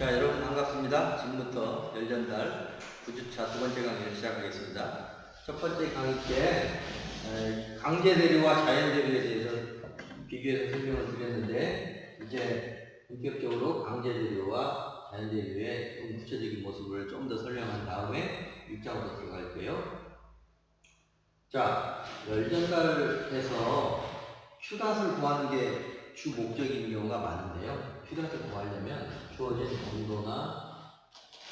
자, 여러분 반갑습니다. 지금부터 열전달 9주차 두 번째 강의를 시작하겠습니다. 첫 번째 강의 때 에, 강제 대류와 자연 대류에 대해서 비교해서 설명을 드렸는데 이제 본격적으로 강제 대류와 자연 대류의 좀 구체적인 모습을 좀 더 설명한 다음에 6장으로 들어갈 거예요. 자, 열전달에서 큐닷을 구하는 게 주 목적인 경우가 많은데요. 큐닷을 구하려면 주어진 온도나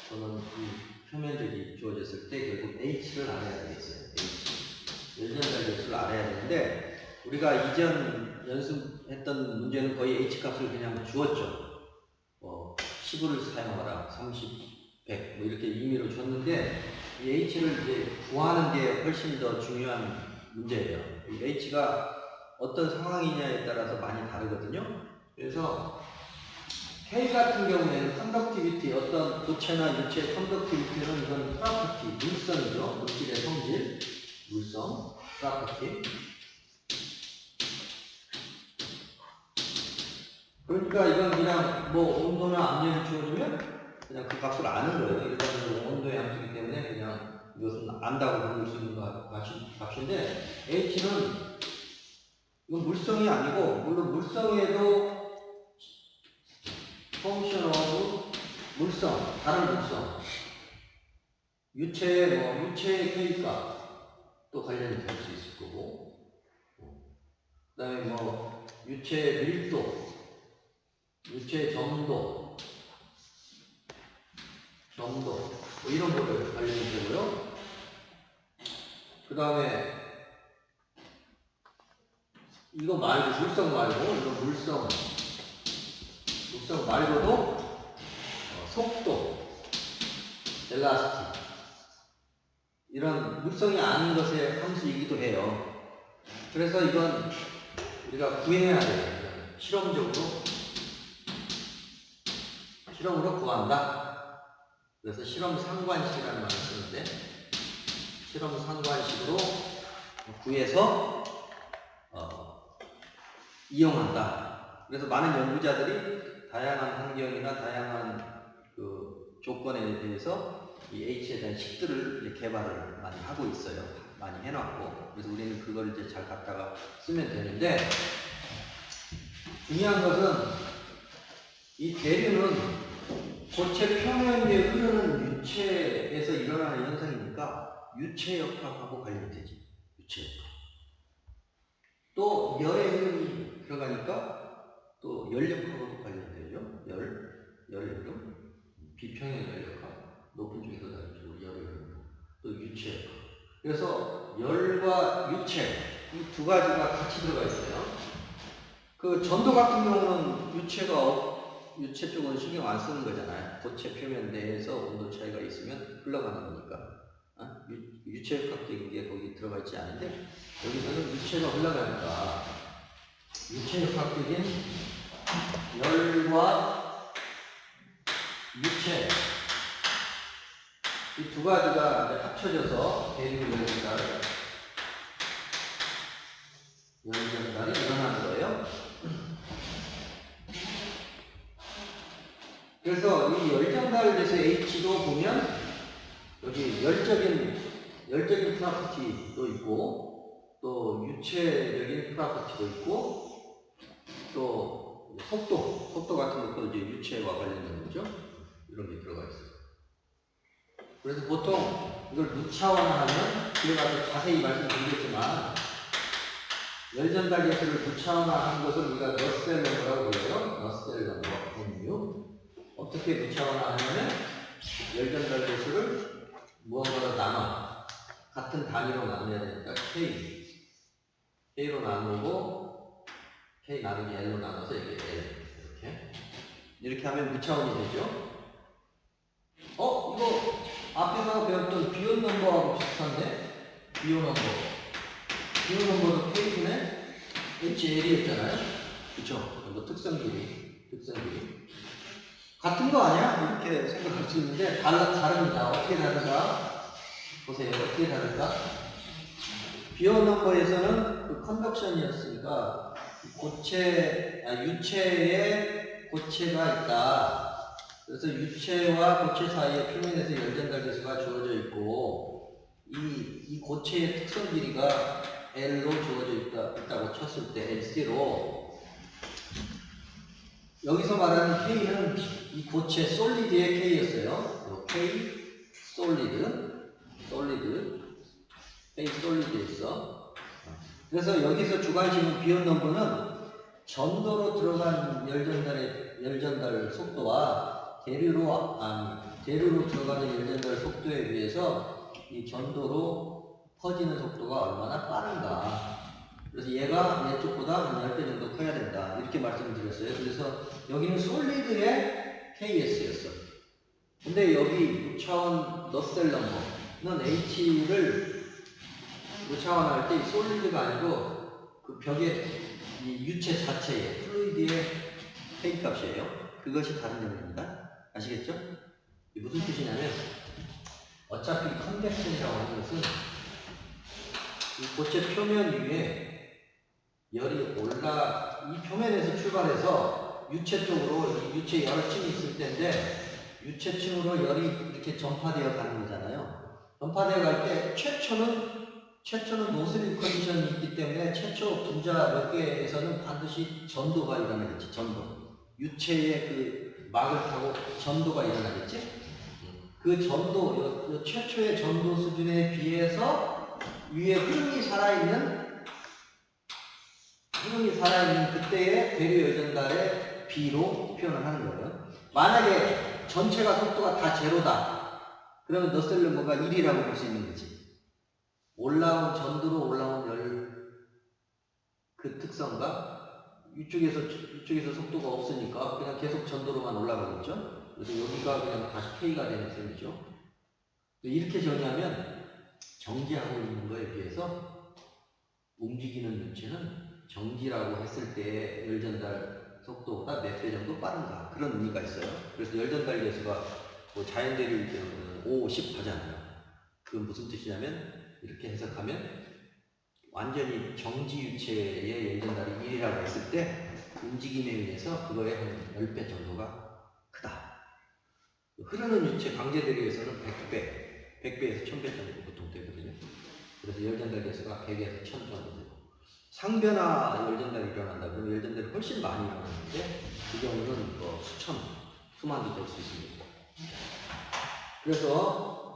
또는 이 표면적이 주어졌을 때 결국 H를 알아야 되겠어요. H. 열전달 개수를 알아야 되는데 우리가 이전 연습했던 문제는 거의 H 값을 그냥 주었죠. 뭐 10을 사용하라, 30, 100, 뭐 이렇게 임의로 줬는데 이 H를 이제 구하는 게 훨씬 더 중요한 문제예요. 이 H가 어떤 상황이냐에 따라서 많이 다르거든요. 그래서 K 같은 경우에는 컨덕티비티, 어떤 고체나 유체 컨덕티비티는 이건 프라퍼티, 물성이죠. 물질의 성질, 물성, 프라퍼티. 그러니까 이건 그냥 뭐 온도나 압력이 주어지면 그냥 그 값을 아는 거예요. 일반적으로 온도의 함수이기 때문에 그냥 이것은 안다고 부를 수 있는 값인데 H는 이건 물성이 아니고 물론 물성에도 오브 물성, 다른 물성. 유체 뭐 유체의 K값 또 관련이 될 수 있을 거고. 그 다음에 뭐 유체 밀도 유체 점도 점도 뭐 이런 거를 관련이 되고요. 그 다음에 이거 말고 물성 말고 이거 물성 물성 말고도 어, 속도 벨라스티 이런 물성이 아닌 것의 함수이기도 해요. 그래서 이건 우리가 구해야 돼요. 실험적으로 실험으로 구한다. 그래서 실험 상관식이라는 말을 쓰는데 실험 상관식으로 구해서 어, 이용한다. 그래서 많은 연구자들이 다양한 환경이나 다양한 그 조건에 대해서 이 H에 대한 식들을 개발을 많이 하고 있어요. 많이 해놨고. 그래서 우리는 그걸 이제 잘 갖다가 쓰면 되는데, 중요한 것은 이 대류는 고체 표면 위에 흐르는 유체에서 일어나는 현상이니까 유체 역학하고 관련이 되지. 유체 역학. 또 열의 흐름이 들어가니까 또 열역하고도 관련 되죠. 열, 흐름, 비평형 열역학, 높은 쪽에서 다른 쪽으로 흐름, 또 유체역. 그래서 열과 유체 이 두 가지가 같이 들어가 있어요. 그 전도 같은 경우는 유체가 없- 유체 쪽은 신경 안 쓰는 거잖아요. 고체 표면 내에서 온도 차이가 있으면 흘러가는 거니까. 어? 유, 유체역학적인 게 거기 들어가 있지 않은데 여기서는 유체가 흘러가니까 유체역학적인 열과 유체 이 두 가지가 합쳐져서 대류열전달 열전달이 일어나는 거예요. 그래서 이 열전달에서 H도 보면 여기 열적인 열적인 프라퍼티도 있고 또 유체적인 프라퍼티도 있고 또 속도 속도 같은 것도 이제 유체와 관련된 거죠 이런 게 들어가 있어요. 그래서 보통 이걸 무차원화하면 뒤에 가서 자세히 말씀드리겠지만 열전달 개수를 무차원화한 것을 우리가 너셀 넘버라고 불러요. 너셀 넘버 NU 어떻게 무차원화하냐면 열전달 개수를 무언가로 나눠 같은 단위로 나눠야 되니까 K K로 나누고 나누기 L로 나눠서 이게 L 이렇게 이렇게 하면 무차원이 되죠 어? 이거 앞에서 배웠던 비온 넘버하고 비슷한데 비온 넘버 비온 넘버도 K분의 HL이었잖아요 그쵸? 이거 특성끼리 특성끼리 같은 거 아니야? 이렇게 생각할 수 있는데 달라, 다릅니다. 어떻게 다른가? 보세요. 어떻게 다른가? 비오 넘버에서는 그 컨덕션이었으니까 고체, 아, 유체에 고체가 있다. 그래서 유체와 고체 사이에 표면에서 열 전달 계수가 주어져 있고 이, 이 고체의 특성 길이가 L로 주어져 있다, 있다고 쳤을 때 LC로 여기서 말하는 K는 이 고체 솔리드의 K였어요. K 솔리드, 솔리드, K 솔리드 있어. 그래서 여기서 주관식은 비온 넘버는 전도로 들어간 열전달의 열전달 속도와 대류로 아, 대류로 들어가는 열전달 속도에 비해서 이 전도로 퍼지는 속도가 얼마나 빠른가. 그래서 얘가 얘쪽보다 한 10배 정도 커야 된다. 이렇게 말씀을 드렸어요. 그래서 여기는 솔리드의 KS였어. 근데 여기 무차원 너셀 넘버는 H를 무차원 할 때 솔리드가 아니고 그 벽의 이 유체 자체의 플루이드의 K 값이에요. 그것이 다른 점입니다. 아시겠죠? 이게 무슨 뜻이냐면 어차피 컨벡션이라고 하는 것은 이 고체 표면 위에 열이 올라 이 표면에서 출발해서 유체 쪽으로 이 유체 열층이 있을 텐데 유체층으로 열이 이렇게 전파되어 가는 거잖아요. 전파되어 갈 때 최초는 최초는 노슬 컨디션이 있기 때문에 최초 분자 몇 개에서는 반드시 전도가 일어나겠지. 전도. 유체의 그 막을 타고 전도가 일어나겠지. 그 전도, 최초의 전도 수준에 비해서 위에 흐름이 살아있는 흐름이 살아있는 그때의 대류 여전달의 B로 표현을 하는 거예요. 만약에 전체가 속도가 다 제로다. 그러면 너셀 넘버가 1이라고 볼 수 있는 거지. 올라온 전도로 올라온 열 그 특성과 이쪽에서 이쪽에서 속도가 없으니까 그냥 계속 전도로만 올라가겠죠. 그래서 여기가 그냥 다시 K가 되는 셈이죠. 이렇게 정의하면 정지하고 있는 거에 비해서 움직이는 유체는 정지라고 했을 때 열전달 속도보다 몇 배 정도 빠른가 그런 의미가 있어요. 그래서 열전달 계수가 뭐 자연대류일 때는 5, 10 하잖아요. 그건 무슨 뜻이냐면 이렇게 해석하면 완전히 정지 유체의 열전달이 1이라고 했을 때 움직임에 의해서 그거의 한 10배 정도가 크다. 흐르는 유체 강제 대류에서는 100배, 100배에서 1000배 정도 보통 되거든요. 그래서 열전달 계수가 100에서 1000 정도 되고 상변화 열전달이 일어난다 그러면 열전달이 훨씬 많이 일어나는데 그 경우는 뭐 수천, 수만도 될 수 있습니다. 그래서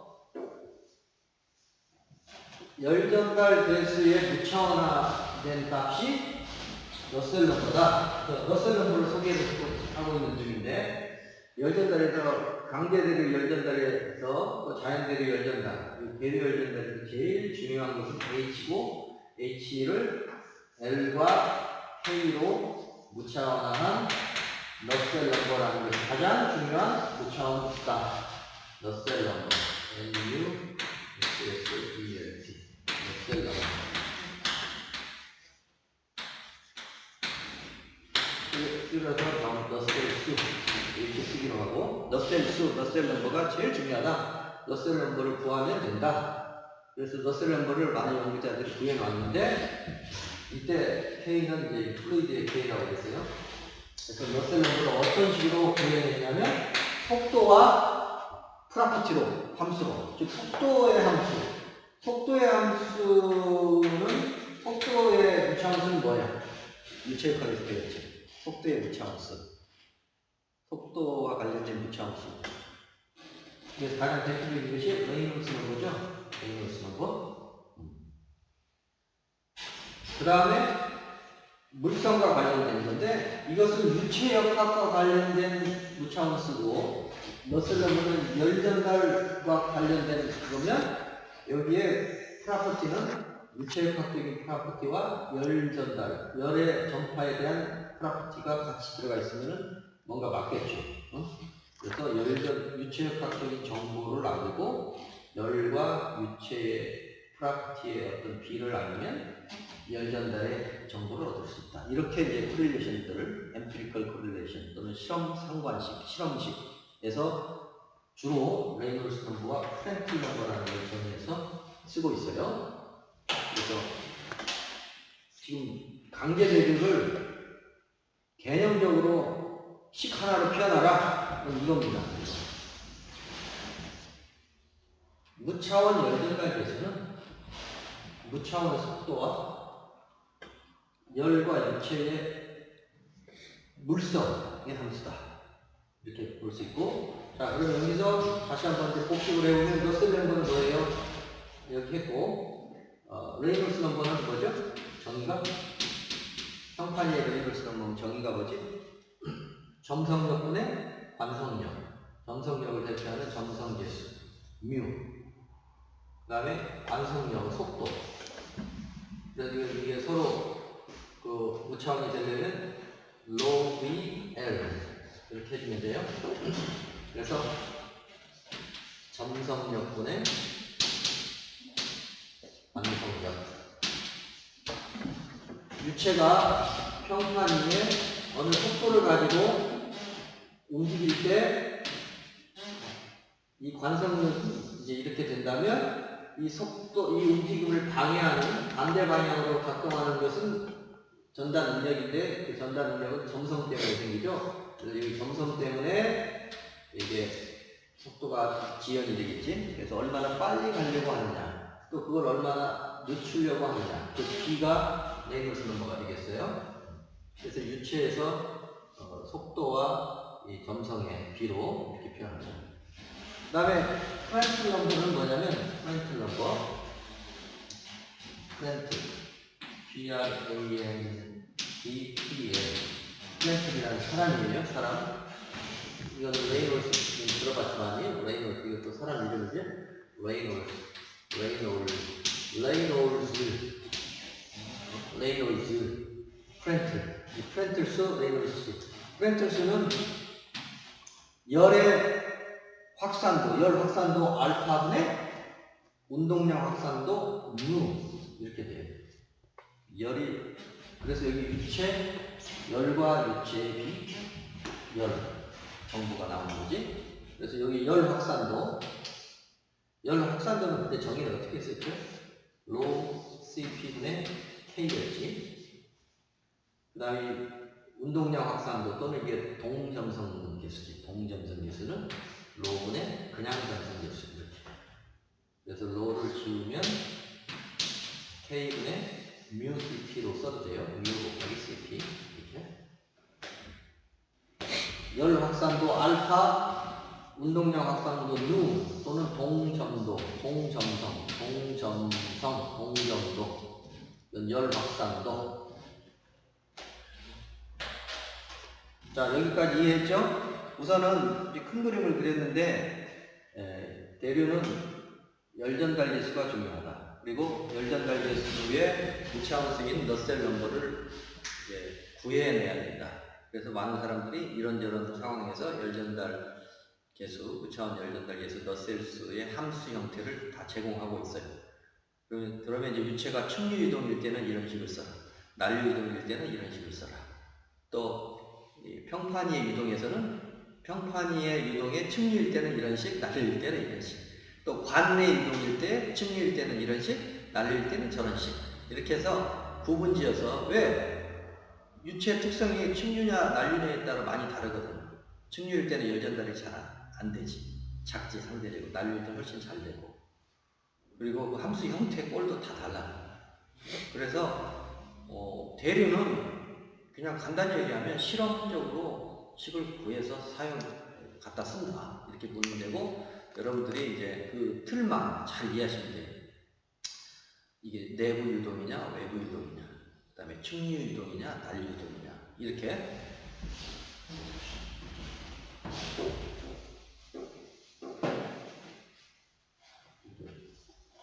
열전달 대수의 무차원화된 값이 러셀 넘버다. 러셀 넘버를 소개하고 있는 중인데 열전달에서 강제대류 열전달에서 또 자연대류 열전달, 이 대류 열전달에서 제일 중요한 것은 H고 H를 L과 K로 무차원화한 러셀 넘버라는 것이 가장 중요한 무차원 수다. 러셀 넘버. NU SSELT. 러 셀 넘버. 그래서 나온 러셀 수 이렇게 쓰기로 하고 러셀 수, 러셀 넘버가 제일 중요하다. 러셀 넘버를 구하면 된다. 그래서 러셀 넘버를 많은 연구자들이 구해놨는데 이때 K는 이제 플루이드의 K라고 했어요. 그래서 러셀 넘버를 어떤 식으로 구해냈냐면 속도와 프라퍼티로 함수로 즉 속도의 함수 속도의 함수는 속도의 무차함수는 뭐야? 유체역학에서 배웠지. 속도의 무차함수. 속도와 관련된 무차함수. 그래서 가장 대표적인 것이 레이놀스 넘버죠. 레이놀스 넘버. 그 다음에 물성과 관련된 건데 이것은 유체역학과 관련된 무차함수고 러셀 넘버는 열전달과 관련된 그거면 여기에 프라퍼티는 유체역학적인 프라퍼티와 열 전달, 열의 전파에 대한 프라퍼티가 같이 들어가 있으면 뭔가 맞겠죠. 어? 그래서 열전, 유체역학적인 정보를 알고 열과 유체의 프라퍼티의 어떤 비를 알면 열 전달의 정보를 얻을 수 있다. 이렇게 이제 코릴레이션들을 엠피리컬 코릴레이션 또는 실험 상관식, 실험식에서 주로 레이놀스 넘버와 프랭클 넘버라는 걸 정의해서 쓰고 있어요. 그래서 지금 강제 대류를 개념적으로 식 하나로 피어나라. 이겁니다. 무차원 열전갈에서는 무차원의 속도와 열과 유체의 물성의 함수다. 이렇게 볼 수 있고 자 그럼 여기서 다시 한번 이제 복습을 해보면 러셀 넘버는 뭐예요? 이렇게 했고 어, 레이노스 넘버는 뭐죠? 정의가? 평판의 레이노스 넘버는 정의가 뭐지? 점성력 분의 관성력 점성력을 대표하는 점성계수 뮤 그 다음에 관성력 속도 그래서 이게 서로 그 무차원이 되려면 rho v l 이렇게 해주면 돼요. 그래서 점성력 분의 관성력 유체가 평판 위에 어느 속도를 가지고 움직일 때 이 관성력이 이제 이렇게 된다면 이 속도, 이 움직임을 방해하는 반대 방향으로 작동하는 것은 전단 능력인데 그 전단 능력은 점성 때문에 생기죠. 그래서 여기 점성 때문에 이게 속도가 지연이 되겠지. 그래서 얼마나 빨리 가려고 하느냐, 또 그걸 얼마나 늦추려고 하느냐. 그 B가 레이너스 넘버가 되겠어요. 그래서 유체에서 어, 속도와 이 점성의 B로 이렇게 표현합니다. 그 다음에 프렌트 넘버는 뭐냐면 프렌트 넘버 프렌트 P-R-A-N-D-T-L 프렌트이라는 사람이에요 사람 이거는 레이놀스 지금 들어봤지만 레이놀스 이것도 사람 이름이지? 레이놀스 레이놀스 레이놀스 레이놀스 프렌트 이 프렌틀스 레이놀스 프렌틀스는 열의 확산도, 열 확산도 알파 분의 운동량 확산도 누 이렇게 돼요. 열이 그래서 여기 유체 열과 유체의 비, 열 정보가 나오는 거지. 그래서 여기 열 확산도 열 확산도는 그때 정의를 어떻게 했었죠? 로 CP분의 K였지. 그 다음에 운동량 확산도 또는 이게 동점성 계수지. 동점성 계수는 로분의 그냥 점성 계수 이렇게. 그래서 로를 지우면 K분의 뮤 CP로 써도 돼요. 뮤 곱하기 CP. 열 확산도 알파, 운동량 확산도 누 또는 동점도, 동점성, 동점성, 동점도, 열 확산도. 자 여기까지 이해했죠? 우선은 이제 큰 그림을 그렸는데 에, 대류는 열전달 계수가 중요하다. 그리고 열전달 계수의 무차원성인 너셀 넘버를 구해내야 된다. 그래서 많은 사람들이 이런저런 상황에서 열전달 계수, 무차원 열전달 계수 너셀수의 함수 형태를 다 제공하고 있어요. 그러면, 이제 유체가 측류 이동일 때는 이런 식을 써라. 난류 이동일 때는 이런 식을 써라. 또이 평판이의 유동에서는 평판이의 유동의 측류일 때는 이런 식, 난류일 때는 이런 식. 또 관내 유동일 때 측류일 때는 이런 식, 난류일 때는 저런 식. 이렇게 해서 구분지어서 왜 유체 특성이 측류냐 난류냐에 따라 많이 다르거든. 측류일 때는 열전달이 잘 안 되지. 작지 상대적으로 난류일 때는 훨씬 잘 되고. 그리고 그 함수 형태 꼴도 다 달라. 그래서 어, 대류는 그냥 간단히 얘기하면 실험적으로 식을 구해서 사용 갖다 쓴다 이렇게 보면 되고 여러분들이 이제 그 틀만 잘 이해하시면 돼요. 이게 내부 유동이냐 외부 유동이냐 그 다음에 측류 유동이냐 난류 유동이냐. 이렇게.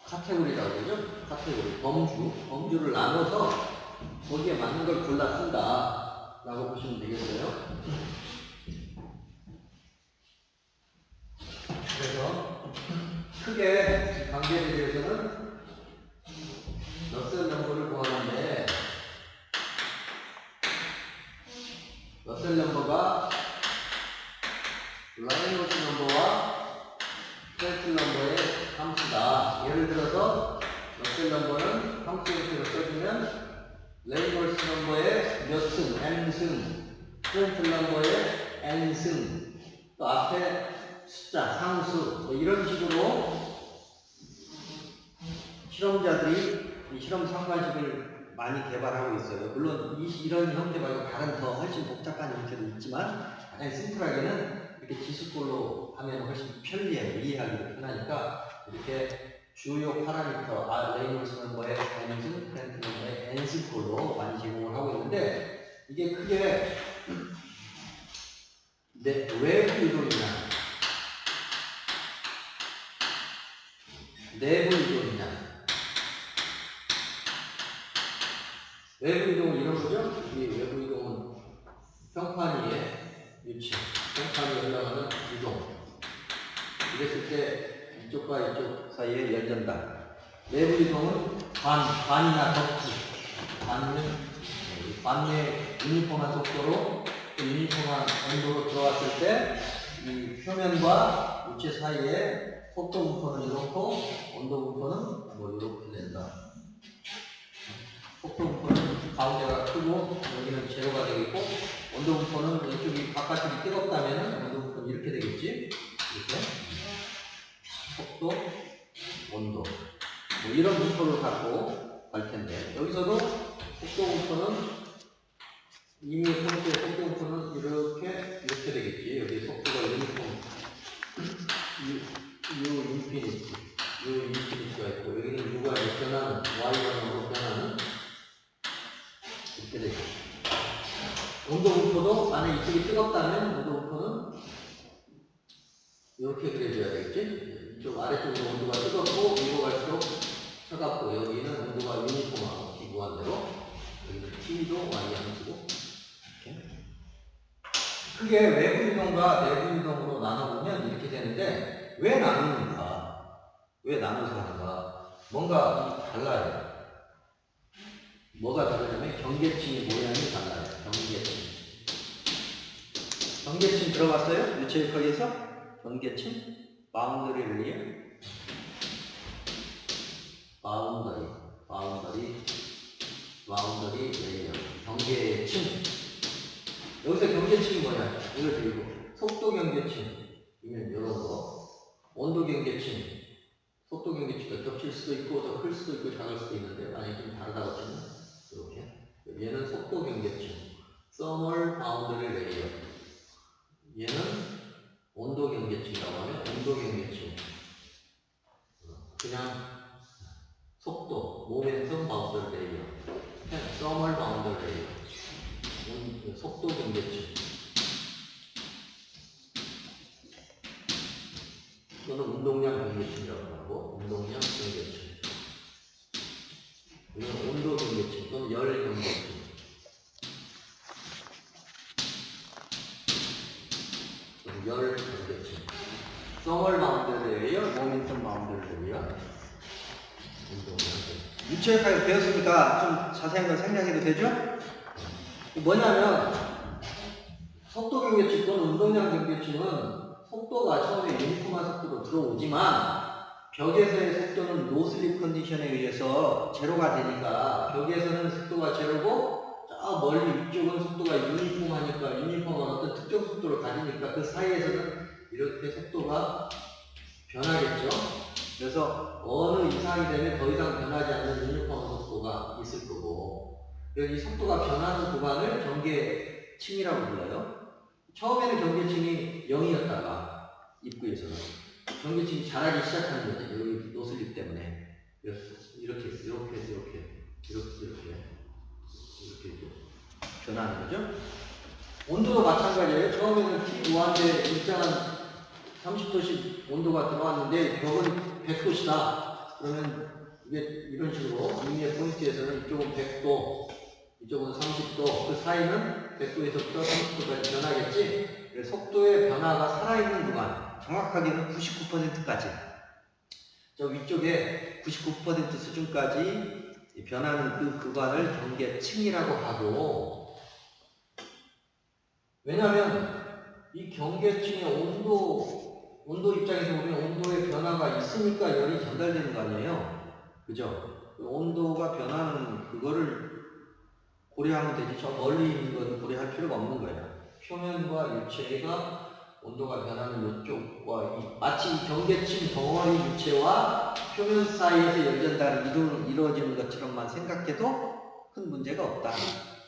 카테고리라고 그러죠? 카테고리. 범주. 범주를 나눠서 거기에 맞는 걸 골라 쓴다. 라고 보시면 되겠어요. 그래서 크게 관계에 넘버의 함수다. 예를 들어서 러셀 넘버는 함수 형태로 써주면 레이노스 넘버의 몇 승, n승, 프레틀 넘버의 n승, 또 앞에 숫자, 상수, 뭐 이런 식으로 실험자들이 이 실험 상관식을 많이 개발하고 있어요. 물론 이, 이런 형태 말고 다른 더 훨씬 복잡한 형태도 있지만 가장 심플하게는 이렇게 지수꼴로 하면 훨씬 편리해요. 이해하기도 편하니까 이렇게 주요 파라미터, 아, 레이놀스는 뭐에 n승, 프렌트는 뭐에 n승꼴로 많이 제공을 하고 있는데 이게 크게 네, 외부 이동이냐 내부 이동이냐 외부 이동은 이런 거죠? 이 외부 이동은 평판 위에 위치, 위에 올라가는 이동. 이랬을 때 이쪽과 이쪽 사이에 열전다. 내부 이동은 반, 반이나 덕지. 반은 이 반의 유니폼한 속도로 또 유니폼한 온도로 들어왔을 때 이 표면과 위치 사이에 속도 분포는 이렇고 온도 분포는 뭐 이렇게 된다. 속도 분포는 가운데가 크고 여기는 제로가 되겠고 온도 분포는 이쪽이 바깥쪽이 뜨겁다면 온도 분포는 이렇게 되겠지? 이렇게? 속도 온도. 뭐 이런 분포를 갖고 갈 텐데. 여기서도 속도 분포는 이미 평소에 속도 분포는 이렇게 이렇게 되겠지 여기 속도가 유니폼 U, U 인피니티 U 인피니티가 있고 여기는 U가 변하는 Y방으로 변하는 이렇게 되죠. 온도 분포도 만약 이쪽이 뜨겁다면 온도 분포는 이렇게 그려줘야 되겠지? 이쪽 아래쪽으로 온도가 뜨겁고 위로 갈수록 차갑고 여기는 온도가 유니폼하고 기구한 대로 여기는 T도 Y 함수고 이렇게 크게 외부 이동과 내부 이동으로 나눠보면 이렇게 되는데 왜 나누는가? 왜 나눠서 하는가? 뭔가 달라요. 뭐가 다르냐면 경계층의 모양이 달라요. 경계층. 경계층 들어봤어요? 유체역학에서? 경계층? 바운더리 레이어? 바운더리, 바운더리, 바운더리 레이어. 경계층. 여기서 경계층이 뭐냐? 이걸 드리고 속도 경계층. 이면 이런 거. 온도 경계층. 속도 경계치가 겹칠 수도 있고 더 클 수도 있고 작을 수도 있는데 만약에 좀 다르다고 치면 이렇게 얘는 속도 경계층 thermal boundary layer 얘는 온도 경계층이라고 하면 온도 경계층. 그냥 속도 layer 그냥 thermal boundary layer 온- 속도 경계층. 또는 운동량 경계층이라고 하고 운동량 경계층 이건 온도 경계층 또는 열 경계층 또는 열 경계층 서멀 바운더리예요 운동량 경계층 유체역학을 배웠으니까 좀 자세한 걸 생략해도 되죠? 뭐냐면 속도 경계층 또는 운동량 경계층은 속도가 처음에 유니폼한 속도로 들어오지만 벽에서의 속도는 노슬립 컨디션에 의해서 제로가 되니까 벽에서는 속도가 제로고 저 멀리 위쪽은 속도가 유니폼하니까 유니폼한 어떤 특정 속도를 가지니까 그 사이에서는 이렇게 속도가 변하겠죠. 그래서 어느 이상이 되면 더 이상 변하지 않는 유니폼 속도가 있을 거고 이 속도가 변하는 구간을 경계층이라고 불러요. 처음에는 경계층이 0이었다가 입구에서는 경계층이 자라기 시작하는 거죠. 여기 노슬립 때문에 이렇게 이렇게 이렇게 이렇게 이렇게 이렇게 이렇게 변하는 거죠. 온도도 마찬가지예요. 처음에는 T 무한대 일정한 30도씩 온도가 들어왔는데 벽은 100도시다. 그러면 이게 이런 식으로 위의 포인트에서는 이쪽은 100도, 이쪽은 30도, 그 사이는 100도에서부터 30도까지 변하겠지. 속도의 변화가 살아있는 구간, 정확하게는 99%까지. 저 위쪽에 99% 수준까지 이 변하는 그 구간을 경계층이라고 하고, 왜냐하면 이 경계층의 온도, 온도 입장에서 보면 온도의 변화가 있으니까 열이 전달되는 거 아니에요? 그죠? 그 온도가 변하는 그거를 고려하면 되지. 저 멀리 있는 건 고려할 필요가 없는 거예요. 표면과 유체가 온도가 변하는 이쪽과 이 마치 이 경계층 덩어리 유체와 표면 사이에서 열전달이 이루, 이루어지는 것처럼만 생각해도 큰 문제가 없다.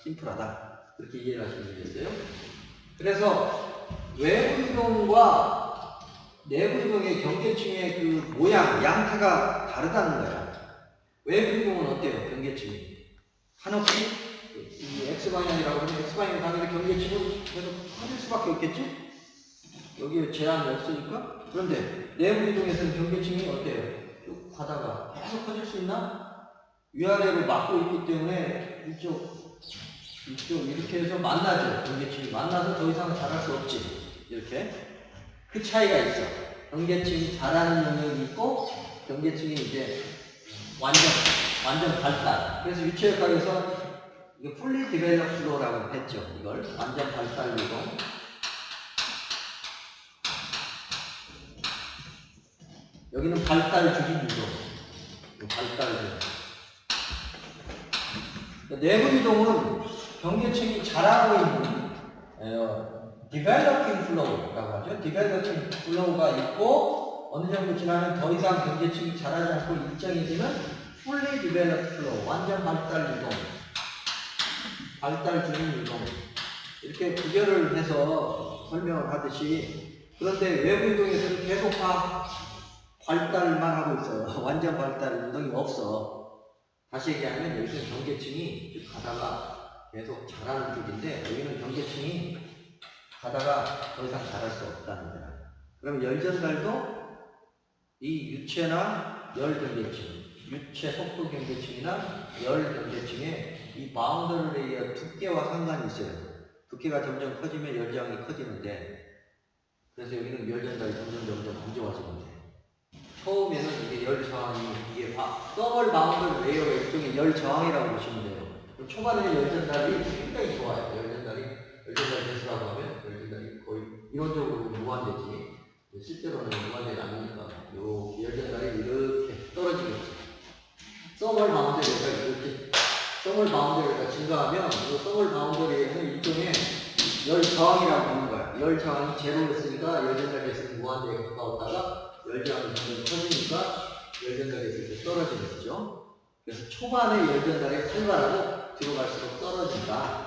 심플하다. 그렇게 이해를 하시면 되겠어요. 그래서 외부 이동과 내부 이동의 경계층의 그 모양, 양태가 다르다는 거야. 외부 이동은 어때요? 경계층이. 한없이 이 X방향이라고 하면 X방향 당연히 경계층은 계속 커질 수밖에 없겠죠? 여기에 제한이 없으니까. 그런데 내부 이동에서는 경계층이 어때요? 쭉 가다가 계속 커질 수 있나? 위아래로 막고 있기 때문에 이쪽, 이쪽 이렇게 해서 만나죠. 경계층이 만나서 더 이상 자랄 수 없지. 이렇게. 그 차이가 있어. 경계층이 자라는 영역이 있고 경계층이 이제 완전 완전 발달. 그래서 유체역학에서 이게 풀리 디벨롭 플로라고 했죠. 이걸 완전 발달 유동. 여기는 발달 주기 유동. 이 발달 유동. 그러니까 내부 유동은 경계층이 자라고 있는 어, 디벨로핑 플로우라고 하죠. 디벨로핑 플로우가 있고 어느 정도 지나면 더 이상 경계층이 자라지 않고 일정이 되면 fully developed flow, 완전 발달 유동, 발달 중인 유동 이렇게 구별을 해서 설명을 하듯이 그런데 외부 유동에서는 계속 다 발달만 하고 있어요. 완전 발달 유동이 없어. 다시 얘기하면 여기서 경계층이 쭉 가다가 계속 자라는 쪽인데 여기는 경계층이 가다가 더 이상 자랄 수 없다는 거야. 그럼 열전달도 이 유체나 열 경계층, 유체 속도 경계층이나 열 경계층의 이 바운더리 레이어 두께와 상관이 있어요. 두께가 점점 커지면 열저항이 커지는데 그래서 여기는 열전달이 점점 점점 돼. 처음에는 이게 열 저항이 이게 바, 더블 바운더 레이어가 일종의 열 저항이라고 보시면 돼요. 초반에 열전달이 굉장히 좋아요. 열전달이 열전달 개수라고 하면 열전달 이론적으로 무한대지. 실제로는 무한대가 아니니까 요 열전달이 이렇게 떨어지겠죠. 서멀 바운더리가 이렇게 서멀 바운더리가 증가하면 이 서멀 바운더리에는 일종의 열 저항이라고 하는 거야. 열 저항이 제로였으니까 열전달 개수는 무한대에 가까웠다가 열전달이 점점 커지니까 열전달이 이렇게 떨어지는 거죠. 그래서 초반에 열전달이 활발하고 뒤로 갈수록 떨어진다.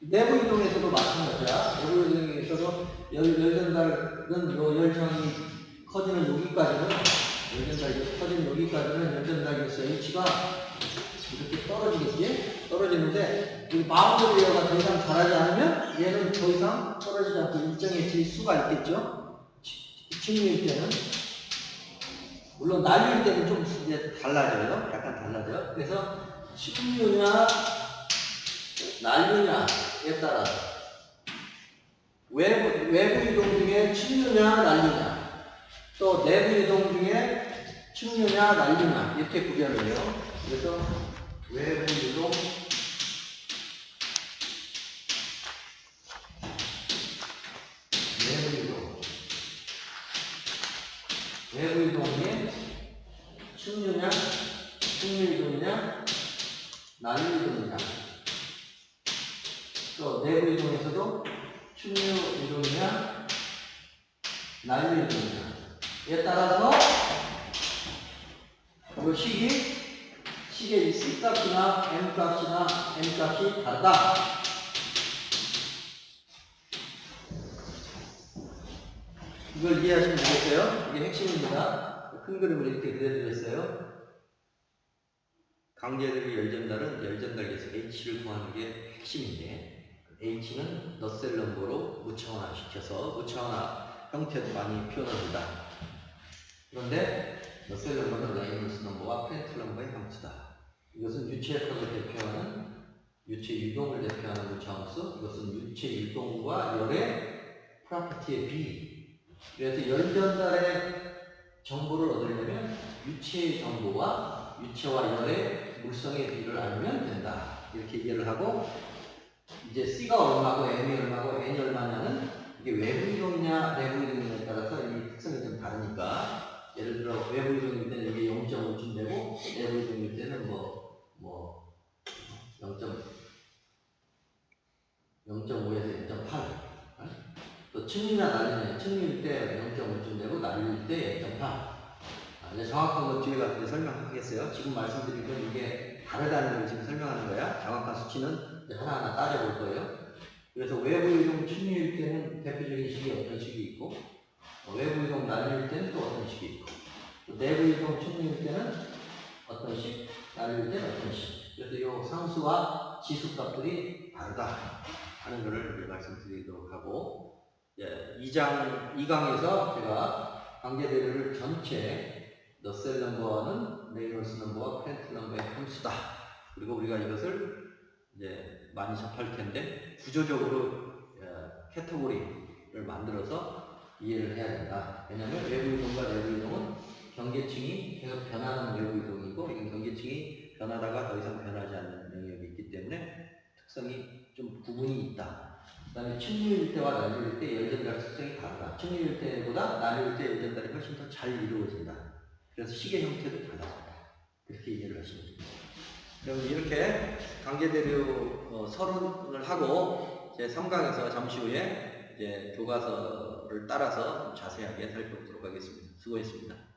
내부 이동에서도 마찬가지야. 내부 이동에서도 열, 열전달은 요 열정이 커지는 여기까지는 열전달이 커지는 여기까지는 열전달에서 H가 이렇게 떨어지겠지? 떨어지는데 이 바운드 레이어가 더 이상 자라지 않으면 얘는 더 이상 떨어지지 않고 일정해질 수가 있겠죠? 층류일 때는 물론 날릴 때는 좀 이제 달라져요. 약간 달라져요. 그래서 층류냐 날류냐에 따라서. 외부, 외부 이동 중에 층류냐 날류냐. 또 내부 이동 중에 층류냐 날류냐. 이렇게 구별을 해요. 그래서 외부 이동 내부 이동 외부 이동이 층류냐 층류 이동이냐 난류 이동이냐 또 내부 이동에서도 충류 이동이냐 난류 이동이냐에 따라서 이 식이 식의 이 C 값이나 M 값이나 M 값이 다르다. 이걸 이해하시면 되겠어요? 이게 핵심입니다. 큰 그림을 이렇게 그려드렸어요. 강제되기 열전달은 열전달에서 H를 구하는 게 핵심인데 H는 너셀 넘버로 무차원화 시켜서 무차원화 형태도 많이 표현합니다. 그런데 너셀 넘버는 레이먼스 넘버와 프렌틀 넘버의 함수다. 이것은 유체역학을 대표하는 유체 유동을 대표하는 무차함수. 이것은 유체 유동과 열의 프로퍼티의 비. 그래서 열 전달의 정보를 얻으려면 유체의 정보와 유체와 열의 물성의 비를 알면 된다. 이렇게 이해를 하고 이제 C가 얼마고 M이 얼마고 N이 얼마냐는 이게 외부 이동이냐 내부 이동이냐에 따라서 이 특성이 좀 다르니까 예를 들어 외부 이동일 때는 이게 0.5쯤 되고 내부 이동일 때는 뭐, 뭐, 0. 0.5에서 0.8 그래서 층이나 날리는 층일 때 0.5쯤 되고 날릴 때 0.8. 아, 이제 정확한 것 뒤에 가서 설명하겠어요. 지금 말씀드린 건 이게 다르다는 걸 지금 설명하는 거야. 정확한 수치는 하나하나 따져볼 거예요. 그래서 외부 이동 층일 때는 대표적인 식이 어떤 식이 있고, 어, 외부 이동 날릴 때는 또 어떤 식이 있고, 또 내부 이동 층일 때는 어떤 식, 때는 어떤 식. 그래서 이 상수와 지수 값들이 다르다 하는 것을 말씀드리도록 하고, 예, 2장, 2강에서 제가 관계대를 전체 너셀 넘버는 레이너스 넘버와 펜트 넘버의 함수다. 그리고 우리가 이것을 이제 많이 접할 텐데 구조적으로 예, 캐테고리를 만들어서 이해를 해야 된다. 왜냐하면 외부 이동과 내부 이동은 경계층이 계속 변하는 외부 이동이고 이건 경계층이 변하다가 더 이상 변하지 않는 영역이 있기 때문에 특성이 좀 구분이 있다. 그 다음에 층류일 때와 난류일 때 열전달 특성이 다르다. 층류일 때보다 난류일 때 열전달이 훨씬 더 잘 이루어진다. 그래서 시계 형태도 달라진다. 그렇게 이해를 하시면 됩니다. 그럼 이렇게 관계대류 어, 서론을 하고 제 3강에서 잠시 후에 이제 교과서를 따라서 좀 자세하게 살펴보도록 하겠습니다. 수고했습니다.